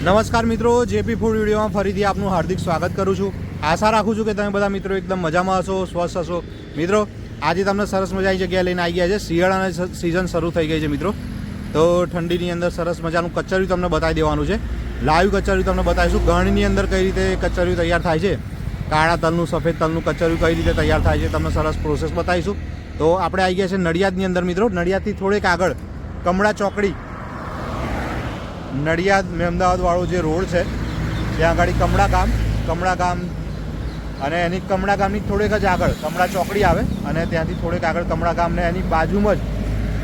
નમસ્કાર મિત્રો, JP food વિડીયોમાં ફરીથી આપનું હાર્દિક સ્વાગત કરું છું. આશા રાખું છું કે તમે બધા મિત્રો એકદમ મજામાં હશો, સ્વસ્થ હશો. મિત્રો, આજે તમને સરસ મજાની જગ્યાએ લઈને આવી ગયા છે. શિયાળાની સિઝન શરૂ થઈ ગઈ છે મિત્રો. તો ઠંડીની અંદર સરસ મજાનું કચરિયું તમને બતાવી દેવાનું છે. લાઈવ કચરિયું તમને બતાવીશું. ગણની અંદર કઈ રીતે કચરિયું તૈયાર થાય છે. કાળા તલનું, સફેદ તલનું કચરિયું કઈ રીતે તૈયાર થાય છે તમને સરસ પ્રોસેસ બતાવીશું. તો આપણે આવી ગયા છે નડિયાદની અંદર મિત્રો. નડિયાદથી થોડેક આગળ કમળા ચોકડી નડિયાદ અમદાવાદવાળો જે રોડ છે, ત્યાં આગળ કમળા ગામ કમળા ગામ અને એની કમળા ગામની થોડેક જ આગળ કમળા ચોકડી આવે અને ત્યાંથી થોડેક આગળ કમળા ગામને એની બાજુમાં જ,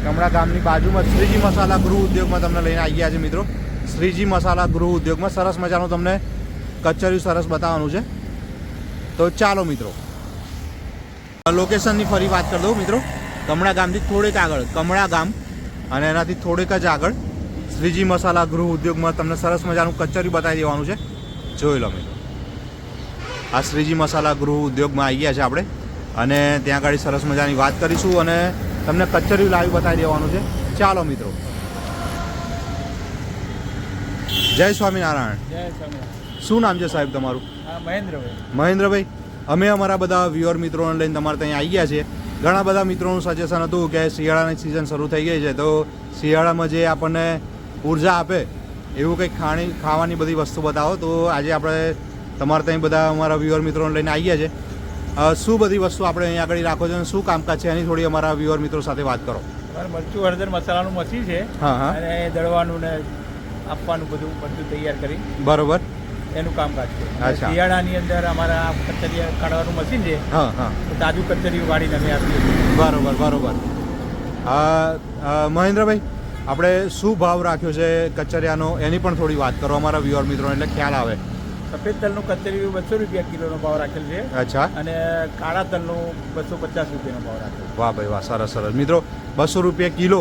કમળા ગામની બાજુમાં શ્રીજી મસાલા ગૃહ ઉદ્યોગમાં તમને લઈને આવી ગયા છે મિત્રો. શ્રીજી મસાલા ગૃહ ઉદ્યોગમાં સરસ મજાનું તમને કચરિયું સરસ બતાવવાનું છે. તો ચાલો મિત્રો. લોકેશનની ફરી વાત કરી દઉં મિત્રો. કમળા ગામથી થોડેક આગળ, કમળા ગામ અને એનાથી થોડેક જ આગળ શ્રીજી મસાલા ગૃહ ઉદ્યોગમાં તમને સરસ મજાનું કચેરી બતાવી દેવાનું છે. જોઈ લો મિત્રો. આ શ્રીજી મસાલા ગૃહ ઉદ્યોગમાં આવી ગયા છે આપણે. અને ત્યાં આગળ સરસ મજાની વાત કરીશું અને તમને કચેરી લાવી બતાવી દેવાનું છે. ચાલો મિત્રો. જય સ્વામિનારાયણ. શું નામ છે સાહેબ તમારું? મહેન્દ્રભાઈ. મહેન્દ્રભાઈ અમે અમારા બધા વ્યુઅર મિત્રોને લઈને તમારે ત્યાં આવી ગયા છીએ. ઘણા બધા મિત્રોનું સજેશન હતું કે શિયાળાની સિઝન શરૂ થઈ ગઈ છે. તો શિયાળામાં જે આપણને ઊર્જા આપે એવું કંઈક ખાણી ખાવાની બધી વસ્તુ બતાવો. તો આજે આપણે તમારે ત્યાં બધા અમારા વ્યુઅર મિત્રોને લઈને આવીએ છે શું બધી વસ્તુ આપણે અહીંયા આગળ રાખો છો અને શું કામકાજ છે એની થોડી અમારા વ્યુઅર મિત્રો સાથે વાત કરો. મરચું હળદર મસાલાનું મશીન છે હા હા. અને દળવાનું ને આપવાનું બધું બધું તૈયાર કરી. બરોબર. એનું કામકાજ છે. શિયાળાની અંદર અમારા આ કચરિયા કાઢવાનું મશીન છે. હા હા. તાજું કચેરી વાળીને અમે આપીએ બરોબર બરોબર. મહેન્દ્રભાઈ? આપણે શું ભાવ રાખ્યો છે કચરિયાનો એની પણ થોડી વાત કરો અમારા વ્યુઅર મિત્રોને એટલે ખ્યાલ આવે. સફેદ તલનું કચરિયું બસો રૂપિયા કિલોનો ભાવ રાખેલ છે. અચ્છા. અને કાળા તલનું બસો પચાસ રૂપિયાનો ભાવ રાખેલ વાહ ભાઈ વાહ સરસ સરસ. મિત્રો બસો રૂપિયા કિલો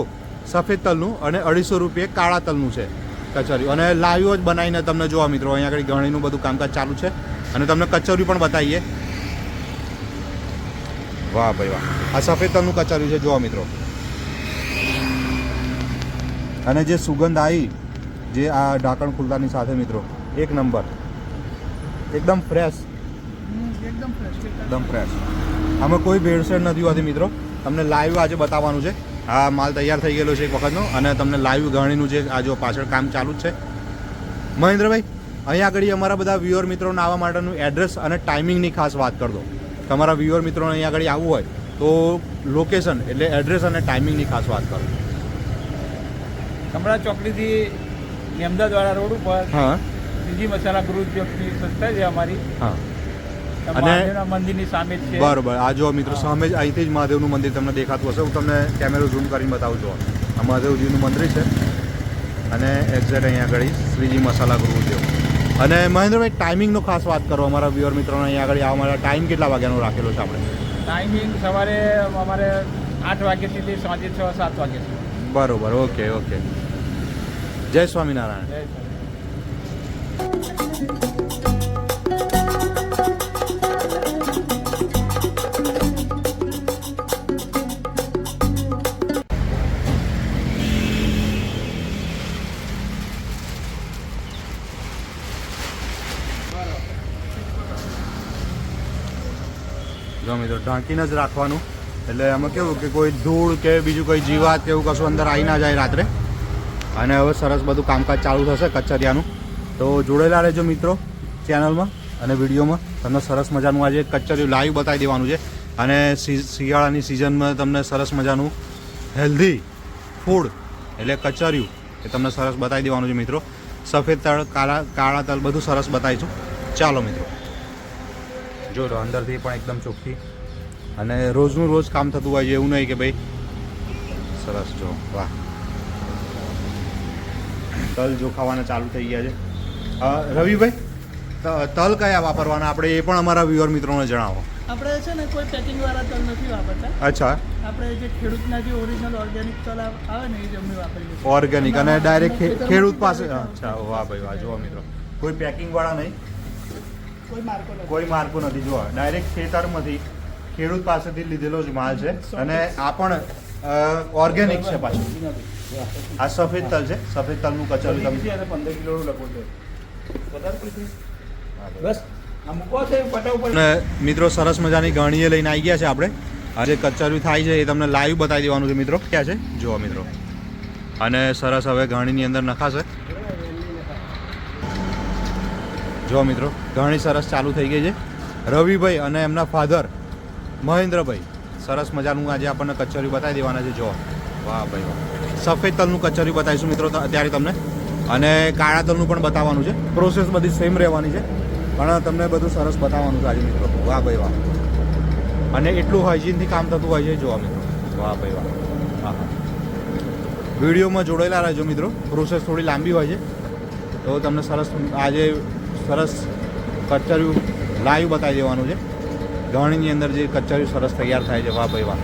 સફેદ તલનું અને અઢીસો રૂપિયા કાળા તલનું છે કચરિયું. અને લાઈવ જ બનાવીને તમને જોવા મિત્રો અહીંયા આગળ ગણીનું બધું કામકાજ ચાલુ છે. અને તમને કચોરી પણ બતાવીએ. વાહ ભાઈ વાહ. આ સફેદ તલનું કચરિયું છે જોવા મિત્રો. અને જે સુગંધ આવી જે આ ઢાંકણ ખુલતાની સાથે મિત્રો એક નંબર. એકદમ ફ્રેશ એકદમ ફ્રેશ એકદમ ફ્રેશ આમાં કોઈ ભેળસેળ નથી હોતી મિત્રો. તમને લાઈવ આજે બતાવવાનું છે. આ માલ તૈયાર થઈ ગયેલો છે એક વખતનો અને તમને લાઈવ ગણીનું જે આ જો પાછળ કામ ચાલુ જ છે. મહેન્દ્રભાઈ અહીંયા આગળ અમારા બધા વ્યુઅર મિત્રોને આવવા માટેનું એડ્રેસ અને ટાઈમિંગની ખાસ વાત કરી દો. તમારા વ્યુઅર મિત્રોને અહીંયા આગળ આવવું હોય તો લોકેશન એટલે એડ્રેસ અને ટાઈમિંગની ખાસ વાત કરો. કમળા ચોકડીથી મેમદાદવાળા રોડ ઉપર હા. બીજી મસાલા ગૃહ ઉદ્યોગની સંસ્થા છે અમારી. હા. અને- મંદિરની સામે છે. બરોબર. આ જો મિત્રો સામે જ અહીંથી જ મહાદેવનું મંદિર તમને દેખાતું હશે. હું તમને કેમેરો ઝૂમ કરીને બતાવું છું. આ મહાદેવજીનું મંદિર છે. અને એક્ઝેક્ટ અહીંયા આગળ શ્રીજી મસાલા ગૃહ ઉદ્યોગ. અને મહેન્દ્રભાઈ ટાઈમિંગનો ખાસ વાત કરો અમારા વ્યુઅર મિત્રોને. અહીંયા આગળ આવવા માટે ટાઈમ કેટલા વાગ્યાનો રાખેલો છે આપણે? ટાઈમિંગ સવારે અમારે આઠ વાગ્યાથી સાંજે છ સાત વાગ્યા સુધી. બરોબર. ઓકે ઓકે જય સ્વામિનારાયણ. ગમે તો ઢાંકીને જ રાખવાનું. એટલે એમાં કેવું કે કોઈ ધૂળ કે બીજું કોઈ જીવાત કે એવું કશું અંદર આવી ના જાય રાત્રે. અને હવે સરસ બધું કામકાજ ચાલુ થશે કચરિયાનું. તો જોડેલા રહેજો મિત્રો ચેનલમાં અને વિડીયોમાં. તમને સરસ મજાનું આજે કચરિયું લાઈવ બતાવી દેવાનું છે. અને શિયાળાની સિઝનમાં તમને સરસ મજાનું હેલ્ધી ફૂડ એટલે કચરિયું એ તમને સરસ બતાવી દેવાનું છે મિત્રો. સફેદ તળ, કાળા કાળા તલ બધું સરસ બતાવીશું. ચાલો મિત્રો. જો અંદરથી પણ એકદમ ચોખ્ખી. અને રોજનું રોજ કામ થતું હોય છે એવું નહીં કે ભાઈ. સરસ જો, વાહ. તલ જોખાવાના ચાલુ થઈ ગયા છે. રવિભાઈ તલ કયા વાપરવાના? આપણે એ પણ અમારા વ્યુઅર મિત્રોને જણાવો. આપણે છે ને કોઈ પેકિંગ વાળા તલ નથી વાપરતા. અચ્છા. આપણે જે ખેડૂતના જે ઓરિજિનલ ઓર્ગેનિક તલ આવે ને એ જ અમે વાપરીએ ઓર્ગેનિક અને ડાયરેક્ટ ખેડૂત પાસે અચ્છા વાહ ભાઈ વાહ જોવા મિત્રો. કોઈ પેકિંગ વાળા નહીં. કોઈ માર્કો નથી. કોઈ માર્કો નથી જોવા ડાયરેક્ટ ખેતરમાંથી ખેડૂત પાસેથી લીધેલો જ માલ છે. અને આ પણ ઓર્ગેનિક છે પાછું. આ સફેદ તલ છે. સફેદ તલનું કચરું તમે પંદર કિલોનું લખો છે. બસ આ મૂકો છે પટા ઉપર અને મિત્રો સરસ મજાની ગણીએ લઈને આવી ગયા છે આપણે. આજે જે કચરું થાય છે એ તમને લાઈવ બતાવી દેવાનું છે મિત્રો. ક્યાં છે? જુઓ મિત્રો. અને સરસ હવે ઘણીની અંદર નખાશે. જુઓ મિત્રો ઘણી સરસ ચાલુ થઈ ગઈ છે. રવિભાઈ અને એમના ફાધર મહેન્દ્રભાઈ સરસ મજાનું આજે આપણને કચરું બતાવી દેવાના છે. જુઓ. વાહ ભાઈ વાહ. સફેદ તલનું કચરું બતાવીશું મિત્રો અત્યારે તમને. અને કાળા તલનું પણ બતાવવાનું છે. પ્રોસેસ બધી સેમ રહેવાની છે. પણ તમને બધું સરસ બતાવવાનું છે આજે મિત્રો. વાહ ભાઈ વાહ. અને એટલું હાઇજીનથી કામ થતું હોય છે જોવા મિત્રો. વાહ ભાઈ વાહ. હા હા. વિડીયોમાં જોડાયેલા રહેજો મિત્રો. પ્રોસેસ થોડી લાંબી હોય છે. તો તમને સરસ આજે સરસ કચરિયું લાઈવ બતાવી દેવાનું છે. ઘણીની અંદર જે કચરિયું સરસ તૈયાર થાય છે. વાહ ભાઈ વાહ.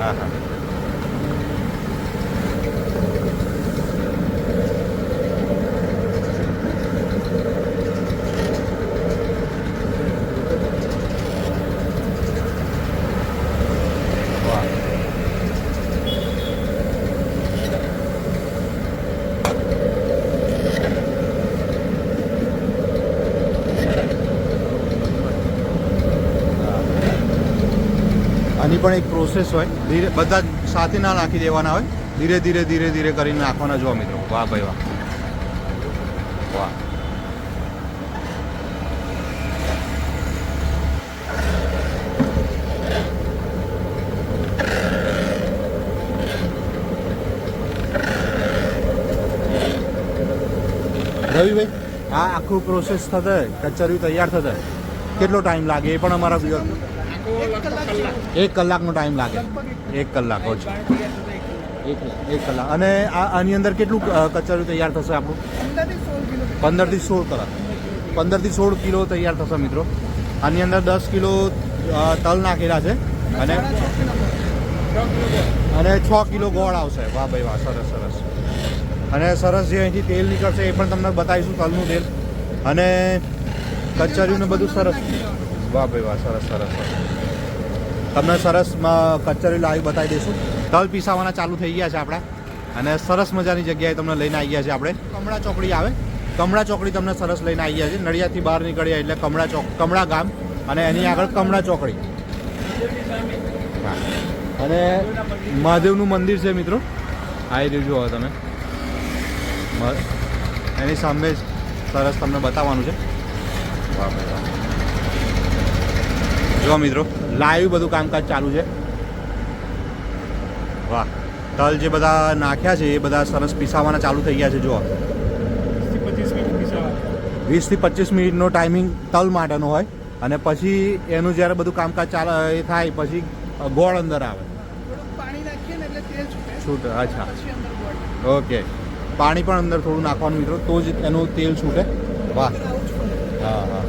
હા હા વાહ આની પણ એક પ્રોસેસ હોય. ધીરે બધા સાથે ના નાખી દેવાના હોય. ધીરે ધીરે ધીરે ધીરે કરીને નાખવાના જોવા મિત્રો. વાહ ભાઈ વાહ. વાહ. રવિભાઈ આ આખું પ્રોસેસ થશે કચરિયું તૈયાર થશે કેટલો ટાઈમ લાગે એ પણ અમારા viewer- આખો લગભગ કલાક એક કલાકનો ટાઈમ લાગે. એક કલાક ઓછો એક કલાક અને આ, આની અંદર કેટલું કચરું તૈયાર થશે આપણું? પંદરથી સોળ કલાક. પંદરથી સોળ કિલો તૈયાર થશે મિત્રો. આની અંદર દસ કિલો તલ નાખેલા છે. અને અને છ કિલો ગોળ આવશે. વાહ ભાઈ વાહ, સરસ સરસ. અને સરસ જે અહીંથી તેલ નીકળશે એ પણ તમને બતાવીશું તલનું તેલ. અને કચરિયું બધું સરસ. વાહ ભાઈ વાહ, સરસ સરસ સરસ. તમને સરસ કચરી લાઈવ બતાવી દઈશું. તલ પીસાવાના ચાલુ થઈ ગયા છે આપણા. અને સરસ મજાની જગ્યાએ તમને લઈને આવી ગયા છે આપણે. કમળા ચોકડી આવે. કમળા ચોકડી તમને સરસ લઈને આવી ગયા છે. નડિયાદથી બહાર નીકળ્યા એટલે કમળા ચોક, કમળા ગામ અને એની આગળ કમળા ચોકડી. અને મહાદેવનું મંદિર છે મિત્રો. આવી રહ્યું જુઓ તમે. એની સામે જ સરસ તમને બતાવવાનું છે. વાહ વાહ. જો મિત્રો. લાઈવ બધું કામકાજ ચાલુ છે. વાહ. તલ જે બધા નાખ્યા છે એ બધા સરસ પીસાવાના ચાલુ થઈ ગયા છે જુઓ. વીસથી પચીસ મિનિટનો ટાઈમિંગ તલ માટેનો હોય. અને પછી એનું જ્યારે બધું કામકાજ ચાલે એ થાય પછી ગોળ અંદર આવે. થોડુંક પાણી નાખીએ ને એટલે તેલ છૂટે. અચ્છા. ઓકે. પાણી પણ અંદર થોડું નાખવાનું મિત્રો તો જ એનું તેલ છૂટે. વાહ. હા હા.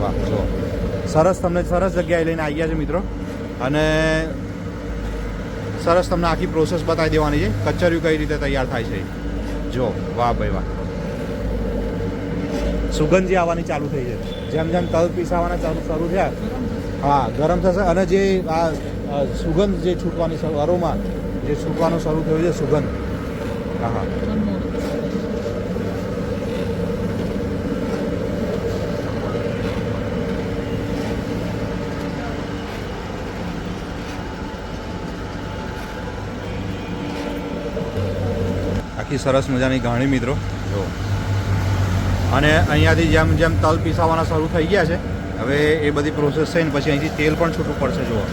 વાહ જો સરસ તમને સરસ જગ્યાએ લઈને આવી ગયા છે મિત્રો. અને સરસ તમને આખી પ્રોસેસ બતાવી દેવાની છે. કચરિયું કઈ રીતે તૈયાર થાય છે. જો, વાહ ભાઈ વાહ. સુગંધ આવવાની ચાલુ થઈ છે. જેમ જેમ તલ પીસાવાના ચાલુ શરૂ થયા, હા, ગરમ થશે. અને જે આ સુગંધ જે છૂટવાની અરોમાં જે છૂટવાનું શરૂ થયું છે, સુગંધ. હા હા. આખી સરસ મજાની ઘાણી મિત્રો. જો. અને અહીંયાથી જેમ જેમ તલ પીસાવાના શરૂ થઈ ગયા છે હવે એ બધી પ્રોસેસ થઈને પછી અહીંથી તેલ પણ છૂટું પડશે જુઓ.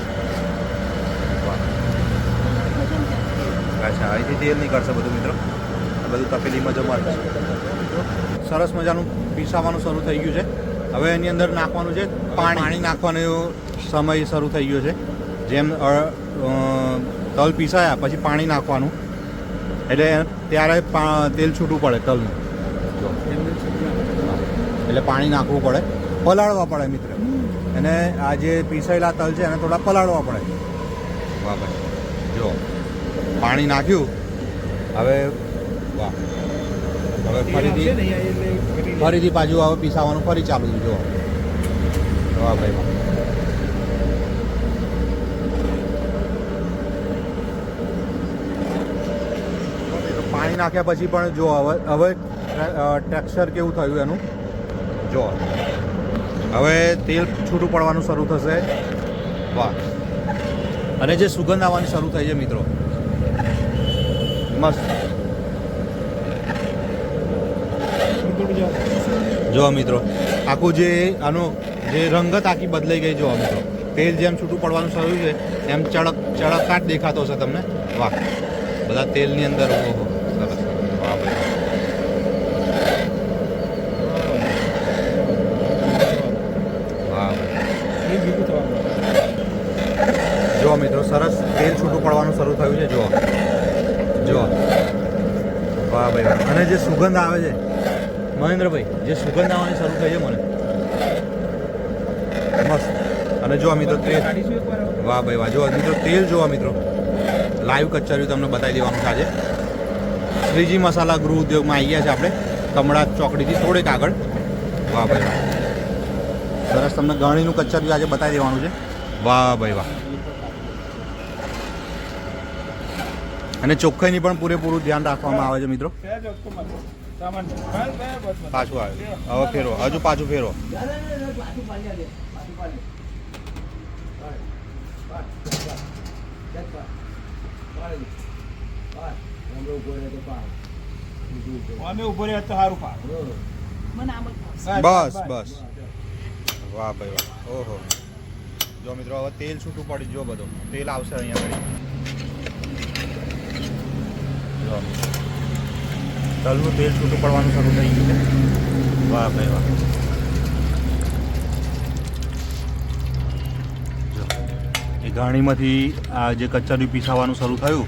અચ્છા અહીંથી તેલ નીકળશે બધું મિત્રો. બધું તપેલીમાં જમા સરસ મજાનું પીસાવાનું શરૂ થઈ ગયું છે. હવે એની અંદર નાખવાનું છે પાણી. નાખવાનો સમય શરૂ થઈ ગયો છે. જેમ તલ પીસાયા પછી પાણી નાખવાનું. એટલે ત્યારે તેલ છૂટું પડે તલનું. એટલે પાણી નાખવું પડે. પલાળવા પડે મિત્ર. અને આ જે પીસાયેલા તલ છે એને થોડા પલાળવા પડે. વાહ ભાઈ. જો પાણી નાખ્યું. હવે વાહ. હવે ફરીથી ફરીથી પાછું હવે પીસાવાનું ફરી ચાલુ જો. વાહ ભાઈ વાહ. પાણી નાખ્યા પછી પણ જો હવે હવે ટેક્સચર કેવું થયું એનું? જો. હવે તેલ છૂટું પડવાનું શરૂ થશે. વાહ. અને જે સુગંધ આવવાની શરૂ થઈ છે, મિત્રો. મસ્ત. જો, મિત્રો, આખું જે આનો જે રંગત આખી બદલાઈ ગઈ, જો, મિત્રો. તેલ જેમ છૂટું પડવાનું શરૂ છે, એમ ચળક ચળકાટ દેખાતો હશે તમને. વાહ. બધા તેલની અંદર, ઓહો. જો મિત્રો, સરસ તેલ છૂટું પડવાનું શરૂ થયું છે જો જો વાહ ભાઈ, વાહ. અને જે સુગંધ આવે છે, મહેન્દ્રભાઈ, જે સુગંધ આવવાની શરૂ થઈ છે મને. મસ્ત. અને જો મિત્રો તેલ વાહ ભાઈ, વાહ. જો મિત્રો, તેલ જોવા મિત્રો. લાઈવ કચરિયું તમને બતાવી દેવાનું છે આજે. શ્રીજી મસાલા ગૃહ ઉદ્યોગમાં આવી ગયા છે આપણે. કમળા ચોકડીથી થોડેક આગળ. વાહ ભાઈ વાહ. સરસ, તમને ગણીનું કચ્છર આજે બતાવી દેવાનું છે. વાહ ભાઈ વાહ. અને ચોખ્ખાઈની પણ પૂરેપૂરું ધ્યાન રાખવામાં આવે છે, મિત્રો. પાછું આવે. હવે ફેરો હજુ પાછું ફેરો અમે ઊભો રહ્યા તો સારું. બસ બસ. વાહ ભાઈ વાહ. ઓહો. જો મિત્રો હવે તેલ છૂટું પડી જો બધું. તેલ આવશે અહીંયા જો. તલનું તેલ છૂટું પડવાનું શરૂ થઈ ગયું છે. વાહ ભાઈ વાહ. જો. એ ઘાણીમાંથી આ જે કચરિયું પીસાવાનું શરૂ થયું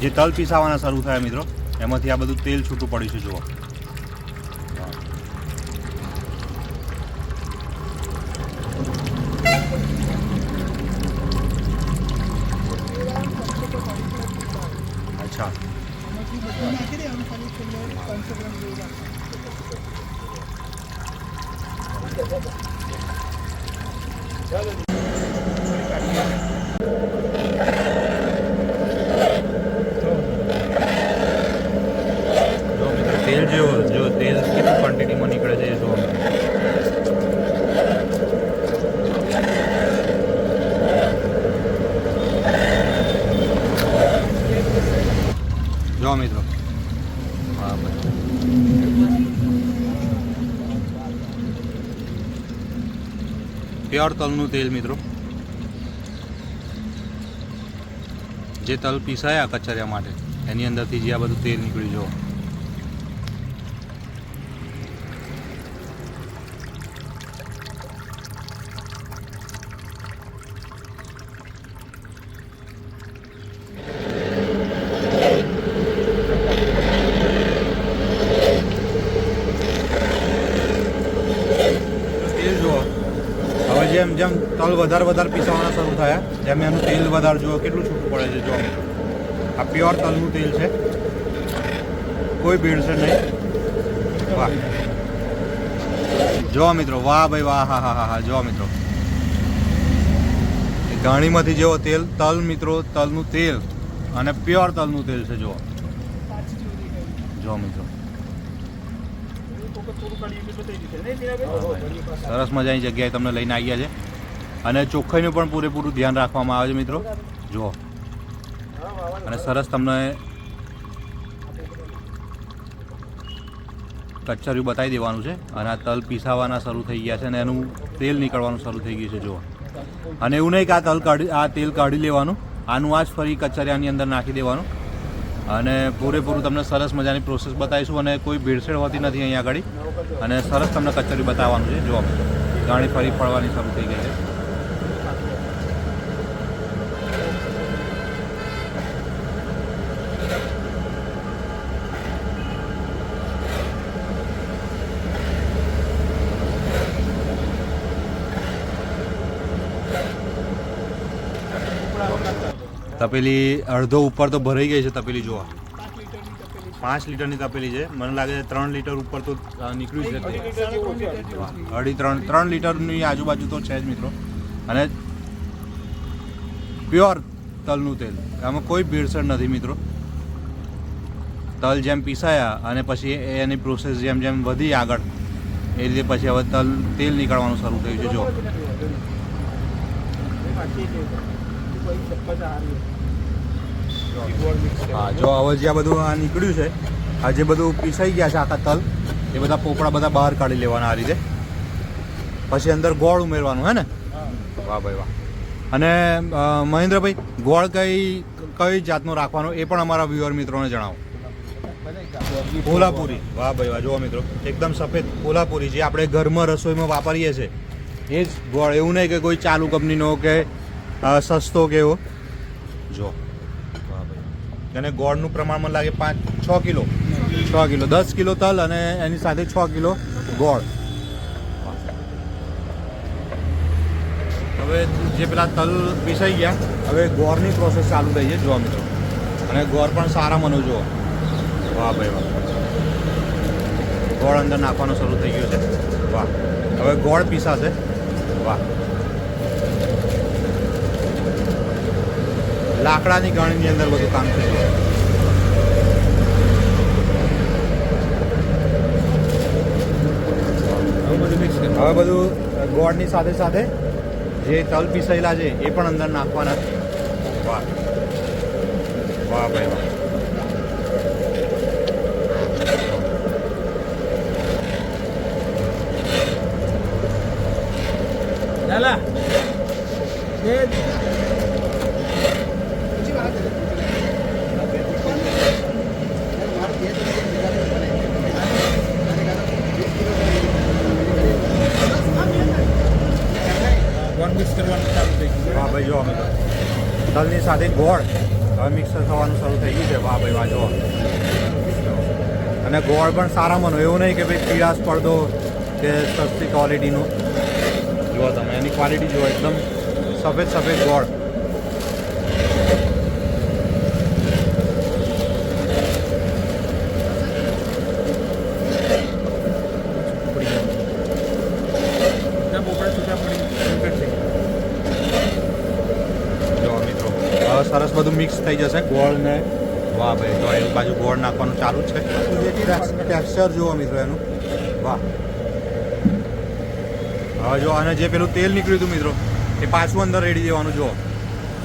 જે તલ પીસાવાના શરૂ થયા મિત્રો એમાંથી આ બધું તેલ છૂટું પડ્યું છે જુઓ અચ્છા આમાંથી બધું નાખી દેવાનું ખાલી છેલ્લે પાંચસો ગ્રામ જેવું રાખવાનું. જો મિત્રો તેલ જેવો જો તેલ કેટલું ક્વોન્ટિટીમાં નીકળે છે એ જો જો મિત્રો. પ્યોર તલનું તેલ મિત્રો. જે તલ પીસાયા કચરિયા માટે. એની અંદરથી જે આ બધું તેલ નીકળ્યું જો વધારે વધારે પીસાવાના શરૂ થયા. જેમ એનું તેલ વધારે જુઓ, કેટલું છૂટું પડે છે જો આ પ્યોર તલનું તેલ છે. કોઈ ભેળસેળ નહીં. વાહ. જો મિત્રો, વાહ ભાઈ, વાહ, હા હા હા હા જો મિત્રો. ઘાણીમાંથી જેવો તેલ, તલ મિત્રો, તલનું તેલ અને પ્યોર તલનું તેલ છે જો કાચી જો મિત્રો? સરસ મજાની જગ્યાએ તમને લઈને આવ્યા છે. અને ચોખ્ખાઈનું પણ પૂરેપૂરું ધ્યાન રાખવામાં આવે છે, મિત્રો. જુઓ. અને સરસ તમને કચરિયું બતાવી દેવાનું છે. અને આ તલ પીસાવાના શરૂ થઈ ગયા છે અને એનું તેલ નીકળવાનું શરૂ થઈ ગયું છે, જુઓ. અને એવું નહીં કે આ તલ કાઢી, આ તેલ કાઢી લેવાનું. આનું આ જ ફરી કચરિયાની અંદર નાખી દેવાનું. અને પૂરેપૂરું તમને સરસ મજાની પ્રોસેસ બતાવીશું અને કોઈ ભેળસેળ હોતી નથી અહીંયા આગળ. અને સરસ તમને કચરિયું બતાવવાનું છે, જુઓ. ગાણી ફરી પડવાની શરૂ થઈ ગઈ છે. તપેલી અડધો ઉપર તો ભરાઈ ગઈ છે તપેલી જોવા પાંચ લીટરની તપેલી છે. મને લાગે છે ત્રણ લીટર ઉપર તો નીકળ્યું છે. અઢી ત્રણ ત્રણ લીટરની આજુબાજુ તો છે જ મિત્રો. અને પ્યોર તલનું તેલ. આમાં કોઈ ભેળસેળ નથી મિત્રો. તલ જેમ પીસાયા અને પછી એની પ્રોસેસ જેમ જેમ વધી આગળ, એ રીતે પછી હવે તલ, તેલ નીકળવાનું શરૂ થયું છે. જો હા, જો હવે જે આ બધું આ નીકળ્યું છે, આ જે બધું પીસાઈ ગયા છે આખા તલ, એ બધા પોપડા બધા બહાર કાઢી લેવાના આ રીતે. પછી અંદર ગોળ ઉમેરવાનું, હે ને? વાહ ભાઈ વાહ. અને મહેન્દ્રભાઈ, ગોળ કઈ કઈ જાતનું રાખવાનો એ પણ અમારા વ્યુઅર મિત્રોને જણાવો. કોલ્હાપુરી વાહ ભાઈ વાહ, જુઓ મિત્રો, એકદમ સફેદ કોલ્હાપુરી જે આપણે ઘરમાં રસોઈમાં વાપરીએ છીએ. એ જ ગોળ, એવું નહીં કે કોઈ ચાલુ કંપનીનો કે સસ્તો કે એવો. જો અને ગોળનું પ્રમાણ મને લાગે પાંચ, છ કિલો. છ કિલો. દસ કિલો તલ અને એની સાથે છ કિલો ગોળ. હવે જે પેલા તલ પીસાઈ ગયા, હવે ગોળની પ્રોસેસ ચાલુ થઈ છે, જોવા મિત્રો. અને ગોળ પણ સારા મનો જુઓ. વાહ ભાઈ વાહ. ગોળ અંદર નાખવાનું શરૂ થઈ ગયું છે. વાહ. હવે ગોળ પીસાશે. વાહ. લાકડાની ગણીની અંદર બધું કામ થયું હવે બધું ગોળની સાથે સાથે જે તલ પીસાયેલા છે, એ પણ અંદર નાખવાના વાહ. વાહ ભાઈ વાહ લાલા એ ગોળ મિક્સ કરવાનું ચાલુ થઈ ગયું વાહ ભાઈ જો અમે તલની સાથે ગોળ. હવે મિક્સર થવાનું શરૂ થઈ ગયું છે. વાહ ભાઈ વાહ જો અને ગોળ પણ સારા મનો એવું નહીં કે ભાઈ પીળાશ પડદો કે સસ્તી ક્વોલિટીનું જુઓ તમે એની ક્વોલિટી જુઓ એકદમ સફેદ સફેદ ગોળ બધા પોપડા છૂટા પડી નીકળશે જો મિત્રો હવે સરસ બધું મિક્સ થઈ જશે? ગોળ ને વાહ ભાઈ તો એની બાજુ ગોળ નાખવાનું ચાલુ છે. ટેક્સચર જુઓ મિત્રો એનું. વાહ. હવે જો અને જે પેલું તેલ નીકળ્યું હતું મિત્રો એ પાછું અંદર રેડી દેવાનું જુઓ.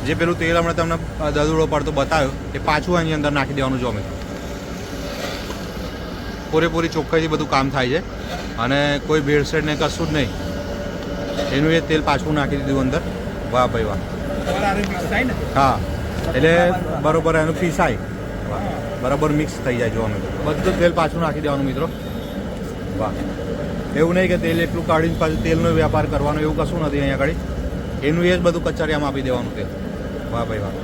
જે પેલું તેલ હમણાં તમને દદુડો પડતો બતાવ્યો એ પાછું એની અંદર નાખી દેવાનું જુઓ મિત્રો. પૂરેપૂરી ચોખ્ખાઈથી બધું કામ થાય છે. અને કોઈ ભેળસેળ ને કશું જ નહીં. એનું એ તેલ પાછું નાખી દીધું અંદર. વાહ ભાઈ વાહ. હા. એટલે બરોબર એનું પીસાય બરાબર મિક્સ થઈ જાય જોવાનું બધું તેલ પાછું નાખી દેવાનું મિત્રો. વાહ. એવું નહીં કે તેલ એટલું કાઢીને પાછું તેલનો વેપાર કરવાનો, એવું કશું નથી અહીંયા આગળ. એનું એ જ બધું કચરિયામાં આપી દેવાનું તેલ. વાહ ભાઈ વાહ.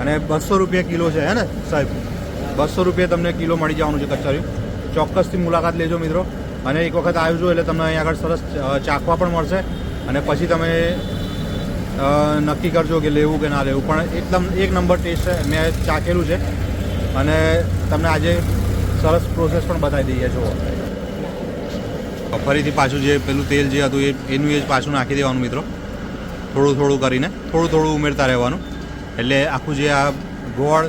અને બસો રૂપિયા કિલો છે, હે ને, સાહેબ? બસો રૂપિયા તમને કિલો મળી જવાનું છે કચરિયું. ચોક્કસથી મુલાકાત લેજો મિત્રો. અને એક વખત આવજો એટલે તમને અહીંયા આગળ સરસ ચાખવા પણ મળશે. અને પછી તમે નક્કી કરજો કે લેવું કે ના લેવું. પણ એકદમ એક નંબર ટેસ્ટ છે. મેં ચાખેલું છે. અને તમને આજે સરસ પ્રોસેસ પણ બતાવી દઈએ. જુઓ. ફરીથી પાછું જે પેલું તેલ જે હતું એ, એનું એ જ પાછું નાખી દેવાનું મિત્રો. થોડું થોડું કરીને, થોડું થોડું ઉમેરતા રહેવાનું. એટલે આખું જે આ ગોળ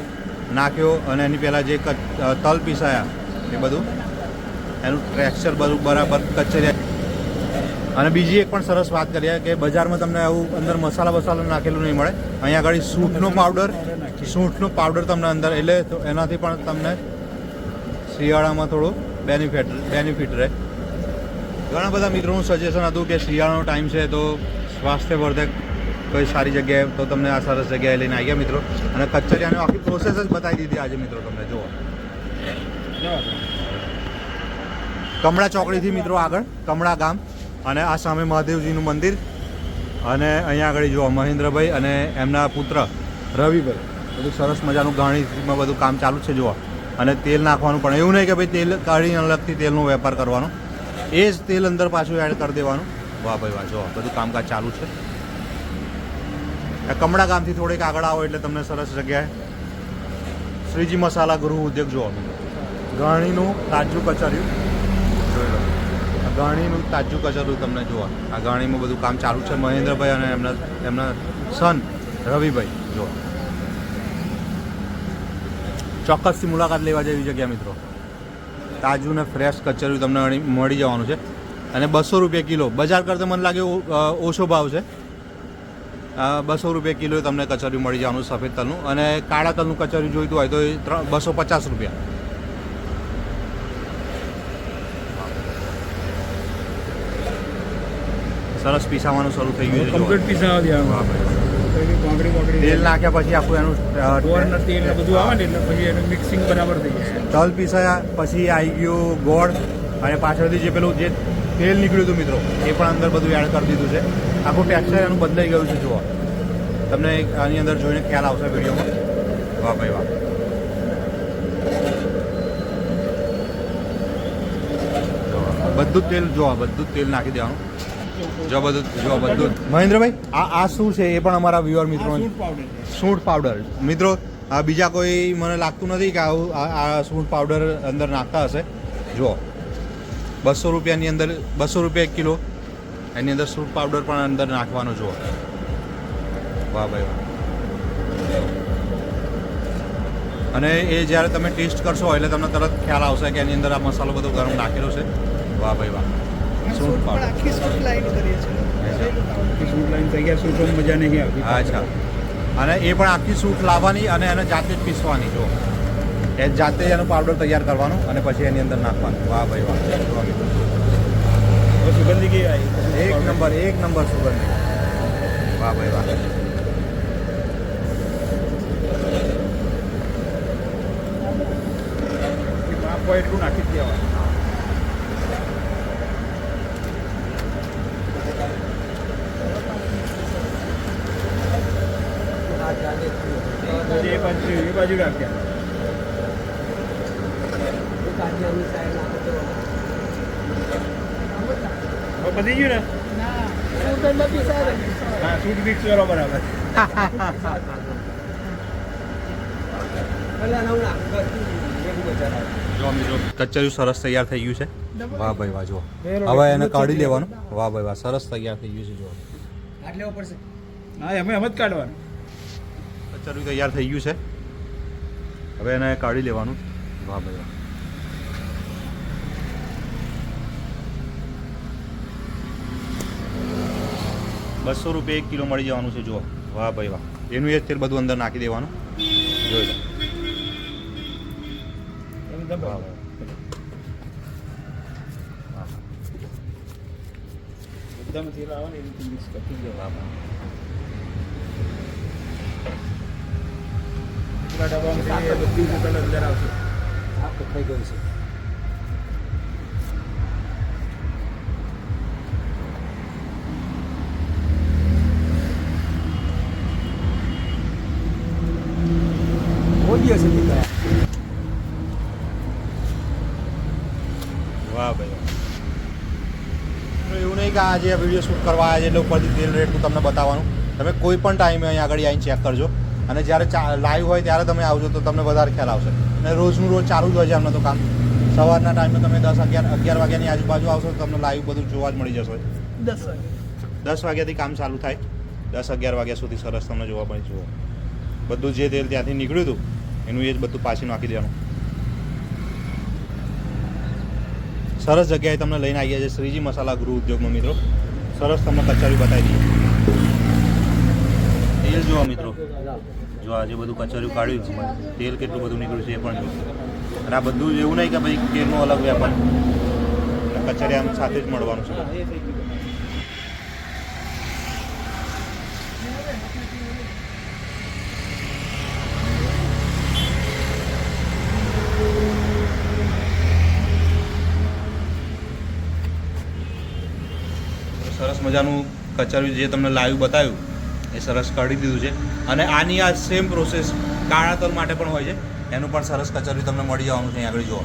નાખ્યો અને એની પહેલાં જે તલ પીસાયા, એ બધું. એનું ટેક્સચર બધું બરાબર કચરિયા અને બીજી એક પણ સરસ વાત કરીએ કે બજારમાં તમને આવું અંદર મસાલા બસાલા નાખેલું નહીં મળે. અહીંયા આગળ સૂંઠનો પાવડર સૂંઠનો પાવડર તમને અંદર, એટલે એનાથી પણ તમને શિયાળામાં થોડું બેનિફિટ બેનિફિટ રહે. ઘણા બધા મિત્રોનું સજેશન હતું કે શિયાળાનો ટાઈમ છે તો સ્વાસ્થ્યવર્ધક કોઈ સારી જગ્યાએ તો તમને આ સરસ જગ્યાએ લઈને આવી ગયા મિત્રો. અને કચરિયાની આખી પ્રોસેસ જ બતાવી દીધી આજે મિત્રો તમને, જુઓ. કમળા ચોકડીથી મિત્રો આગળ, કમળા ગામ. અને આ સામે મહાદેવજીનું મંદિર અને અહીંયા આગળ જુઓ મહેન્દ્રભાઈ અને એમના પુત્ર રવિભાઈ. બધું સરસ મજાનું ગાણીમાં બધું કામ ચાલુ છે, જુઓ. અને તેલ નાખવાનું પણ, એવું નહીં કે ભાઈ તેલ કાઢીને અલગથી તેલનો વેપાર કરવાનો. એ જ તેલ અંદર પાછું એડ કરી દેવાનું. વાહ ભાઈ, વાહ, જુઓ, બધું કામકાજ ચાલુ છે. કમળા ગામથી થોડીક આગળ આવો એટલે તમને સરસ જગ્યાએ શ્રીજી મસાલા ગૃહ ઉદ્યોગ જોવાનું ગાણીનું તાજું કચરિયું. આ તાજું કચરું તમને જુઓ. આ ગાણીમાં બધું કામ ચાલુ છે. મહેન્દ્રભાઈ અને એમના એમના સન રવિભાઈ, જુઓ. ચોક્કસથી મુલાકાત લેવા જેવી જગ્યા મિત્રો. તાજું ને ફ્રેશ કચરું તમને મળી- જવાનું છે. અને બસો રૂપિયા કિલો. બજાર કરતાં મને લાગે ઓછો ભાવ છે. બસો રૂપિયા કિલો તમને કચરું મળી જવાનું સફેદ તલનું. અને કાળા તલનું કચરિયું જોઈતું હોય તો એ ત્રણ, બસો પચાસ રૂપિયા. સરસ પીસાવાનું શરૂ થઈ ગયું છે કમ્પ્લીટ પીસાવા પીસા દેવાનું તેલ નાખ્યા પછી આખું એનું તેલ બધું આવે ને એટલે પછી એનું મિક્સિંગ બરાબર થઈ જાય તલ પીસાયા પછી આવી ગયું ગોળ અને પાછળથી જે પેલું જે તેલ નીકળ્યું હતું મિત્રો એ પણ અંદર બધું એડ કરી દીધું છે. આખું ટેક્સચર એનું બદલાઈ ગયું છે જુઓ. તમને આની અંદર જોઈને ખ્યાલ આવશે વિડીયોમાં. વાહ ભાઈ વાહ. બધું જ તેલ જોવા બધું જ તેલ નાખી દેવાનું. જો બધું જો બધું મહેન્દ્રભાઈ આ આ શું છે? એ પણ અમારા વ્યુઅર મિત્રો સૂંઠ પાવડર મિત્રો આ બીજા કોઈ મને લાગતું નથી કે આવું આ આ સૂંઠ પાવડર અંદર નાખતા હશે. જુઓ. બસો રૂપિયાની અંદર બસો રૂપિયા એક કિલો. એની અંદર સૂંઠ પાવડર પણ અંદર નાખવાનો જુઓ. વાહ ભાઈ વાહ. અને એ જ્યારે તમે ટેસ્ટ કરશો એટલે તમને તરત ખ્યાલ આવશે કે એની અંદર આ મસાલો બધો ગરમ નાખેલો છે. વાહ ભાઈ વાહ. સૂંઠ પણ આખી સૂટ લાઈન કરીએ છીએ. સૂટ લાઈન થઈ ગયા સૂટો મજા નહીં આવતી અચ્છા. અને એ પણ આખી સૂટ લાવવાની અને એને જાતે જ પીસવાની જો. એ જાતે જ એનો પાવડર તૈયાર કરવાનું અને પછી એની અંદર નાખવાનું. વાહ ભાઈ વાહ. સુગંધી કેવી આવી? એક નંબર એક નંબર સુગંધી. વાહ ભાઈ વાહ. માપ એટલું નાખી જ દેવાનું. પછી એ બાજુ એ બાજુ રાખ્યા. પતી ગયું ને. હા સૂટ કરો બરાબર. સરસ તૈયાર થઈ ગયું છે. વાહ ભાઈ વાહ જો હવે એને કાઢી લેવાનું. વાહ ભાઈ વાહ સરસ તૈયાર થઈ ગયું છે જો હા એમ એમ જ કાઢવાનું. કચરિયું તૈયાર થઈ ગયું છે. હવે એને કાઢી લેવાનું. વાહ ભાઈ વાહ. બસો રૂપિયા એક કિલો મળી જવાનું છે જુઓ. વાહ ભાઈ વાહ. એનું એ જ તેલ બધું અંદર નાખી દેવાનું. જોઈ લો. એમ વાહ. ભાઈ વાહ. તેલ આવે ને એવી મિક્સ કરતી જવાનું ભાઈ. પેલા ડબ્બામાં જઈએ, બધું જ અંદર આવશે વાહ ભાઈ વાહ. તો એવું નહીં કે આજે આ વીડિયો શૂટ કરવા આજે છે એટલે ઉપરથી તેલ રેટનું તમને બતાવવાનું તમે કોઈ પણ ટાઈમે અહીં આગળ આવીને ચેક કરજો અને જ્યારે લાઈવ હોય ત્યારે તમે આવજો તો તમને વધારે ખ્યાલ આવશે. અને રોજનું રોજ ચાલુ જ હોય છે અમને તો કામ. સવારના ટાઈમે તમે દસ અગિયાર અગિયાર વાગ્યાની આજુબાજુ આવશો તો તમને લાઈવ બધું જોવા જ મળી જશે. દસ દસ વાગ્યાથી કામ ચાલુ થાય. દસ અગિયાર વાગ્યા સુધી સરસ તમને જોવા મળી જુઓ બધું જે તેલ ત્યાંથી નીકળ્યું હતું એનું એ જ બધું પાછી નાખી દેવાનું. સરસ જગ્યાએ તમને લઈને આવીએ છીએ. શ્રીજી મસાલા ગૃહ ઉદ્યોગમાં મિત્રો. સરસ તમને કચેરી બતાવી દઈએ. તેલ જોવા મિત્રો. જો આજે બધું કચેરી કાઢ્યું છે તેલ કેટલું બધું નીકળ્યું છે એ પણ જો અને આ બધું એવું નહીં કે ભાઈ તેલનો અલગ વેપાર. કચેરી આમ સાથે જ મળવાનું છે. સરસ મજાનું કચરું જે તમને લાઈવ બતાવ્યું એ સરસ કાઢી દીધું છે. અને આની આ સેમ પ્રોસેસ કાળા તલ માટે પણ હોય છે. એનું પણ સરસ કચરિયું તમને મળી જવાનું છે આગળ જુઓ.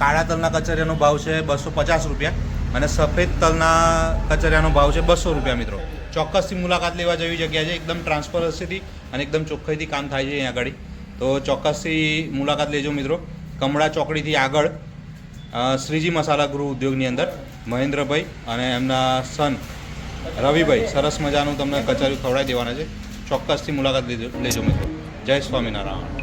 કાળા તલના કચરિયાનો ભાવ છે બસો પચાસ રૂપિયા અને સફેદ તલના કચરિયાનો ભાવ છે બસો રૂપિયા મિત્રો. ચોક્કસથી મુલાકાત લેવા જેવી જગ્યા છે. એકદમ ટ્રાન્સપરન્સીથી અને એકદમ ચોખ્ખાઈથી કામ થાય છે અહીંયા આગળ. તો ચોક્કસથી મુલાકાત લેજો મિત્રો. કમળા ચોકડીથી આગળ શ્રીજી મસાલા ગૃહ ઉદ્યોગની અંદર મહેન્દ્રભાઈ અને એમના સન રવિભાઈ સરસ મજાનું તમને કચેરી ખવડાવી દેવાના છે. ચોક્કસથી મુલાકાત લેજો મિત્રો. જય સ્વામિનારાયણ.